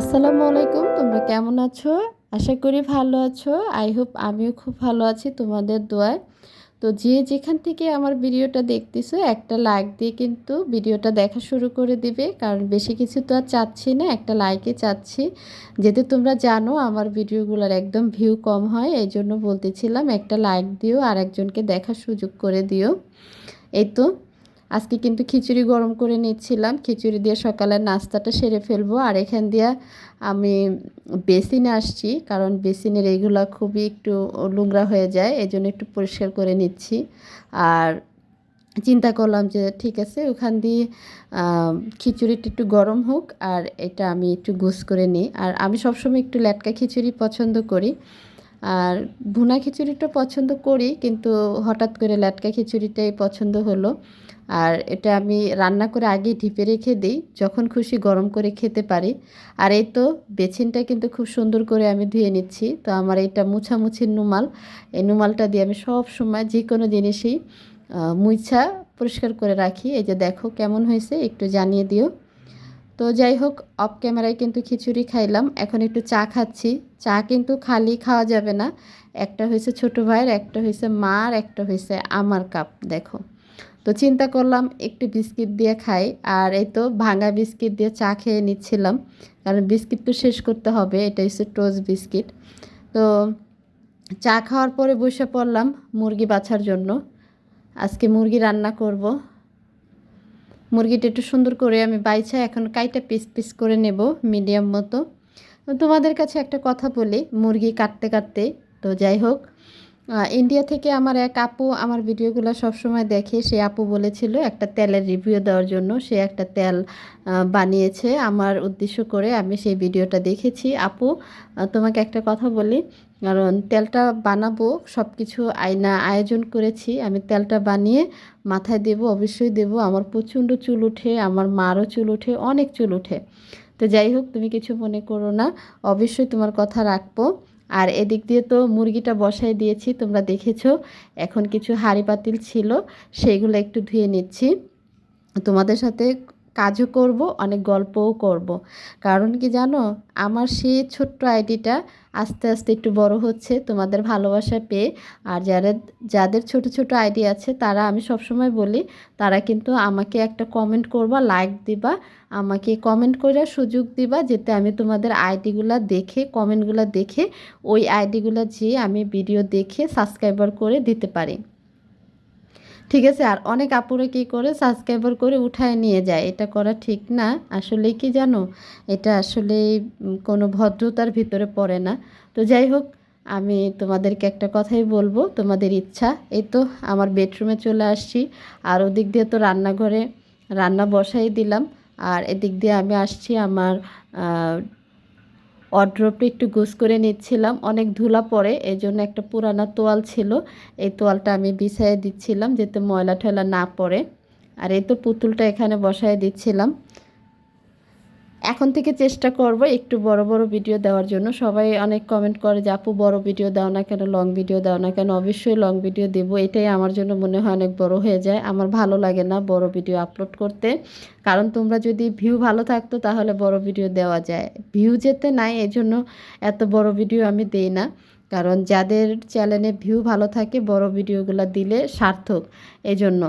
আসসালামু আলাইকুম, তোমরা কেমন আছো? আশা করি ভালো আছো। আই হোপ আমিও খুব ভালো আছি তোমাদের দোয়ায়। তো যে যেখান থেকে আমার ভিডিওটা দেখতেছো, একটা লাইক দিয়ে কিন্তু ভিডিওটা দেখা শুরু করে দিবে। কারণ বেশি কিছু তো আর চাচ্ছি না, একটা লাইকে চাচ্ছি। যেহেতু তোমরা জানো, আমার ভিডিওগুলোর একদম ভিউ কম হয় এই জন্য বলতেছিলাম একটা লাইক দিও আর একজনকে দেখার সুযোগ করে দিও। এই তো আজকে কিন্তু খিচুড়ি গরম করে নিচ্ছিলাম। খিচুড়ি দিয়ে সকালের নাস্তাটা সেরে ফেলব। আর এখান দিয়ে আমি বেসিনে আসছি, কারণ বেসিনের এইগুলো খুবই একটু নোংরা হয়ে যায় এই জন্য একটু পরিষ্কার করে নিচ্ছি। আর চিন্তা করলাম যে ঠিক আছে, ওখান দিয়ে খিচুড়িটা একটু গরম হোক, আর এটা আমি একটু গুস করে নিই। আর আমি সবসময় একটু ল্যাটকা খিচুড়ি পছন্দ করি। আর ভুনা খিচুড়িটা পছন্দ করি, কিন্তু হঠাৎ করে ল্যাটকা খিচুড়িটাই পছন্দ হলো। আর এটা আমি রান্না করে আগে ঢিপে রেখে দিই, যখন খুশি গরম করে খেতে পারি। আর এই তো বেছিনটা কিন্তু খুব সুন্দর করে আমি ধুয়ে নিচ্ছি। তো আমার এটা মুছামুছির নুমাল এই নুমালটা দিয়ে আমি সব সময় যে কোনো জিনিসই মুছা পরিষ্কার করে রাখি। এই যে দেখো কেমন হয়েছে, একটু জানিয়ে দিও। তো যাই হোক, অফ ক্যামেরায় কিন্তু খিচুড়ি খাইলাম। এখন একটু চা খাচ্ছি। চা কিন্তু খালি খাওয়া যাবে না। একটা হয়েছে ছোটো ভাইয়ের, একটা হয়েছে মার, একটা হয়েছে আমার কাপ, দেখো। তো চিন্তা করলাম একটু বিস্কিট দিয়ে খাই। আর এই তো ভাঙা বিস্কিট দিয়ে চা খেয়ে নিচ্ছিলাম। কারণ বিস্কিট তো শেষ করতে হবে, এটা হচ্ছে টোজ বিস্কিট। তো চা খাওয়ার পরে বসে পড়লাম মুরগি বাছার জন্য। আজকে মুরগি রান্না করব। মুরগিটা একটু সুন্দর করে আমি বাইছা, এখন কাইটা পিস পিস করে নেব, মিডিয়াম মতো। তোমাদের কাছে একটা কথা বলি, মুরগি কাটতে কাটতে। তো যাই হোক ইন্ডিয়া থেকে আমার এক আপু আমার ভিডিওগুলো সবসময় দেখে। সে আপু বলেছিল, একটা তেলের রিভিউ দেওয়ার জন্য সে একটা তেল বানিয়েছে। আমার উদ্দেশ্য করে আমি সেই ভিডিওটা দেখেছি। আপু তোমাকে একটা কথা বলি। কারণ তেলটা বানাবো সব কিছু আয়না, আয়োজন করেছি। আমি তেলটা বানিয়ে মাথায় দেব, অবশ্যই দেব। আমার প্রচণ্ড চুল উঠে, আমার মারও চুল উঠে, অনেক চুল উঠে। তো যাই হোক, তুমি কিছু মনে করো না। অবশ্যই তোমার কথা রাখব। আর এদিক দিয়ে তো মুরগিটা বসাই দিয়েছি, তোমরা দেখেছ। এখন কিছু হাঁড়ি পাতিল ছিল, সেইগুলো একটু ধুয়ে নিচ্ছি। তোমাদের সাথে কাজও করব, অনেক গল্পও করব। কারণ কি জানো? আমার সেই ছোট্ট আইডিটা আস্তে আস্তে একটু বড় হচ্ছে তোমাদের ভালোবাসা পেয়ে। আর যারা, যাদের ছোট ছোট আইডি আছে তারা আমি সবসময় বলি, তারা কিন্তু আমাকে একটা কমেন্ট করবা লাইক দিবা, আমাকে কমেন্ট করে সুযোগ দিবা যাতে আমি তোমাদের আইডিগুলো দেখে কমেন্টগুলো দেখে ওই আইডিগুলো যেয়ে আমি ভিডিও দেখে সাবস্ক্রাইবার করে দিতে পারি। ঠিক আছে, আর অনেক আপুরে কী করে সাবস্ক্রাইবার করে উঠায় নিয়ে যায়? এটা করা ঠিক না। আসলে কি জানো? এটা আসলে কোনো ভদ্রতার ভিতরে পড়ে না। তো যাই হোক, আমি তোমাদেরকে একটা কথাই বলব, তোমাদের ইচ্ছা। এই তো, আমার বেডরুমে চলে আসছি। আর ওদিক দিয়ে তো রান্নাঘরে রান্না বসাই দিলাম। আর এদিক দিয়ে আমি আসছি আমার অড্রপটা একটু গোস করে নিচ্ছিলাম। অনেক ধুলা পড়ে এই জন্য একটা পুরানা তোয়াল ছিল। এই তোয়ালটা আমি বিছাইয়ে দিচ্ছিলাম যাতে ময়লা ঠয়লা না পড়ে। আর এই তো পুতুলটা এখানে বসায় দিচ্ছিলাম। এখন থেকে চেষ্টা করব একটু বড় বড় ভিডিও দেওয়ার জন্য। সবাই অনেক কমেন্ট করে যে, আপু, বড় ভিডিও দাও না কেন? লং ভিডিও দাও না কেন? অবশ্যই লং ভিডিও দেবো। এটাই আমার জন্য মনে হয় অনেক বড় হয়ে যায়। আমার ভালো লাগে না বড় ভিডিও আপলোড করতে। কারণ তোমরা যদি ভিউ ভালো থাকতো, তাহলে বড় ভিডিও দেওয়া যায়। ভিউ যেতে নাই এই জন্য এত বড় ভিডিও আমি দেই না। কারণ যাদের চ্যানেলে ভিউ ভালো থাকে, বড় ভিডিওগুলো দিলে সার্থক। এই জন্য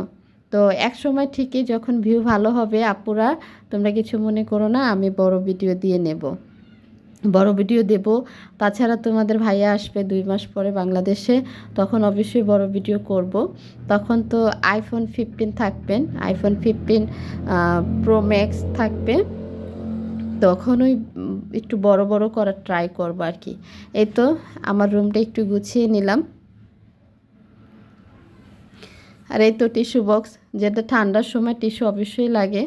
তো এক সময় ঠিকই যখন ভিউ ভালো হবে, আপুরা, তোমরা কিছু মনে করো না, আমি বড় ভিডিও দিয়ে নেব। বড় ভিডিও দেব। তাছাড়া তোমাদের ভাইয়া আসবে দুই মাস পরে বাংলাদেশে, তখন অবশ্যই বড় ভিডিও করব। তখন তো আইফোন ফিফটিন থাকবেন আইফোন ফিফটিন প্রো ম্যাক্স থাকবে। তখন ওই একটু বড় বড় করার ট্রাই করব আর কি। এই তো, আমার রুমটা একটু গুছিয়ে নিলাম। আর এই তো টিস্যু বক্স, যেটা ঠান্ডার সময় টিস্যু অবশ্যই লাগে।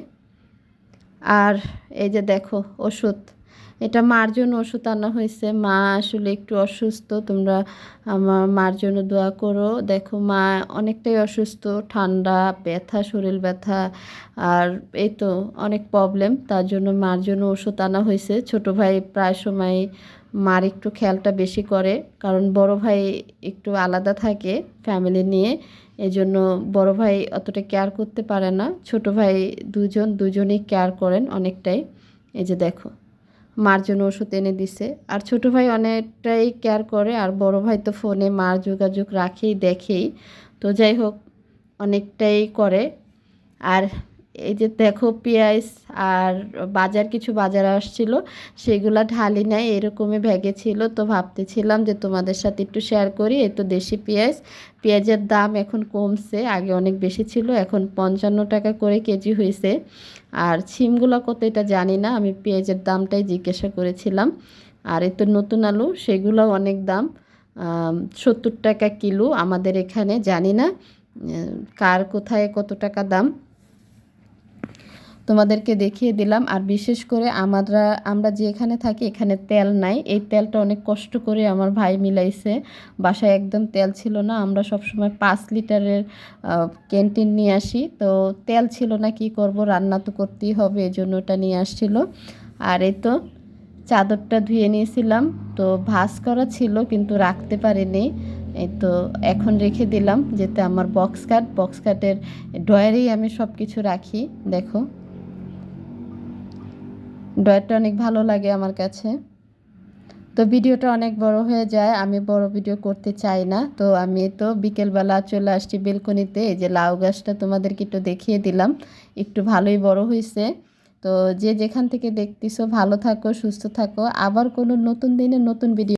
আর এই যে দেখো, ওষুধ। এটা মার জন্য ওষুধ আনা হয়েছে। মা আসলে একটু অসুস্থ, তোমরা আমার মার জন্য দোয়া করো। দেখো, মা অনেকটাই অসুস্থ, ঠান্ডা, ব্যথা, শরীর ব্যথা, আর এই তো অনেক প্রবলেম তার জন্য মার জন্য ওষুধ আনা হয়েছে। ছোট ভাই প্রায় সময় মার একটু খেয়ালটা বেশি করে, কারণ বড় ভাই একটু আলাদা থাকে ফ্যামিলি নিয়ে। এজন্য বড় ভাই অতটা কেয়ার করতে পারে না। ছোট ভাই দুজন, দুজনেই কেয়ার করেন অনেকটাই। এই যে দেখো, মার জন্য ওষুধ এনে দিছে। আর ছোট ভাই অনেকটাই কেয়ার করে, আর বড় ভাই তো ফোনে মার যোগাযোগ রাখেই, দেখেই। তো যাই হোক, অনেকটাই করে। আর এই যে দেখো পেঁয়াজ আর বাজার কিছু বাজার আসছিল, সেগুলো ঢালি নাই, এরকমই ভেগে ছিল। তো ভাবতেছিলাম যে তোমাদের সাথে একটু শেয়ার করি, এই তো দেশি পেঁয়াজ। পেঁয়াজের দাম এখন কমছে, আগে অনেক বেশি ছিল, এখন পঞ্চান্ন টাকা করে কেজি হয়েছে আর ছিমগুলো কত এটা জানি না, আমি পেঁয়াজের দামটাই জিজ্ঞাসা করেছিলাম। আর এই তো নতুন আলু, সেগুলোও অনেক দাম সত্তর টাকা কিলো আমাদের এখানে, জানি না কার কোথায় কত টাকা দাম। তোমাদেরকে দেখিয়ে দিলাম। আর বিশেষ করে আমরা আমরা যে এখানে থাকি এখানে তেল নাই। এই তেলটা অনেক কষ্ট করে আমার ভাই মিলাইছে। বাসায় একদম তেল ছিল না। আমরা সবসময় পাঁচ লিটারের ক্যান্টিন নিয়ে আসি। তো তেল ছিল না, কি করব? রান্না তো করতেই হবে এই জন্য ওটা নিয়ে আসছিল। আর এই তো চাদরটা ধুয়ে নিয়েছিলাম। তো ভাস করা ছিল, কিন্তু রাখতে পারিনি। এই তো এখন রেখে দিলাম, যেতে আমার বক্স কাট। বক্স কাটের ডয়ারেই আমি সব কিছু রাখি। দেখো। ডয়ারটা অনেক ভালো লাগে আমার কাছে। তো ভিডিওটা অনেক বড় হয়ে যায়, আমি বড় ভিডিও করতে চাই না। তো আমি তো বিকেলবেলা চলে আসছি বেলকনিতে, এই যে লাউ গাছটা তোমাদেরকে একটু দেখিয়ে দিলাম, একটু ভালোই বড় হয়েছে তো যে যেখান থেকে দেখতেছো, ভালো থাকো, সুস্থ থাকো। আবার কোনো নতুন দিনে নতুন ভিডিও